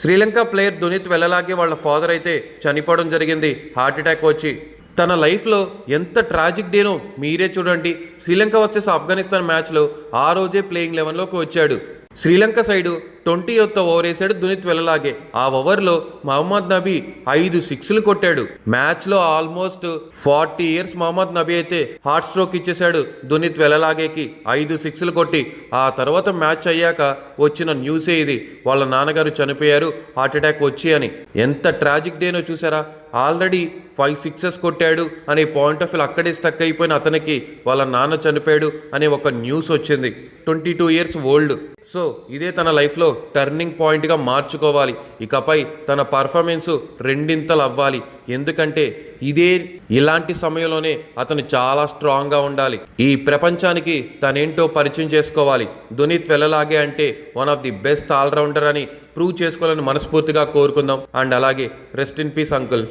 Sri Lanka player Dunith వెళ్ళలాగే వాళ్ళ father అయితే చనిపోవడం జరిగింది. హార్ట్ అటాక్ వచ్చి. తన లైఫ్లో ఎంత ట్రాజిక్ డేనో మీరే చూడండి. శ్రీలంక వచ్చేసి ఆఫ్ఘనిస్తాన్ మ్యాచ్లో ఆ రోజే ప్లేయింగ్ లెవెన్లోకి వచ్చాడు. శ్రీలంక సైడు ట్వంటీ యొక్క ఓవర్ వేశాడు దునిత్ వెళ్ళలాగే ఆ ఓవర్లో మహమ్మద్ నబీ ఐదు సిక్స్లు కొట్టాడు. మ్యాచ్లో almost forty years Mohammad Nabi అయితే హార్ట్ స్ట్రోక్ ఇచ్చేశాడు దునిత్ వెళ్ళలాగేకి ఐదు సిక్స్లు కొట్టి ఆ తర్వాత మ్యాచ్ అయ్యాక వచ్చిన న్యూసే ఇది. వాళ్ళ నాన్నగారు చనిపోయారు హార్ట్ అటాక్ వచ్చి అని. ఎంత ట్రాజిక్ డేనో చూసారా? ఆల్రెడీ ఫైవ్ సిక్సెస్ కొట్టాడు అనే పాయింట్ ఆఫ్ వ్యూ అక్కడే స్టక్ అయిపోయిన అతనికి వాళ్ళ నాన్న చనిపోయాడు అనే ఒక న్యూస్ వచ్చింది. Twenty two years old. So ఇదే తన లైఫ్లో టర్నింగ్ పాయింట్గా మార్చుకోవాలి. ఇకపై తన పర్ఫార్మెన్స్ రెండింతలు అవ్వాలి ఎందుకంటే ఇదే ఇలాంటి సమయంలోనే అతను చాలా స్ట్రాంగ్గా ఉండాలి. ఈ ప్రపంచానికి తనేంటో పరిచయం చేసుకోవాలి. దునీత్ వెళ్ళలాగే అంటే one of the best allrounder అని ప్రూవ్ చేసుకోవాలని మనస్ఫూర్తిగా కోరుకుందాం. అండ్ అలాగే రెస్ట్ ఇన్ పీస్ అంకుల్.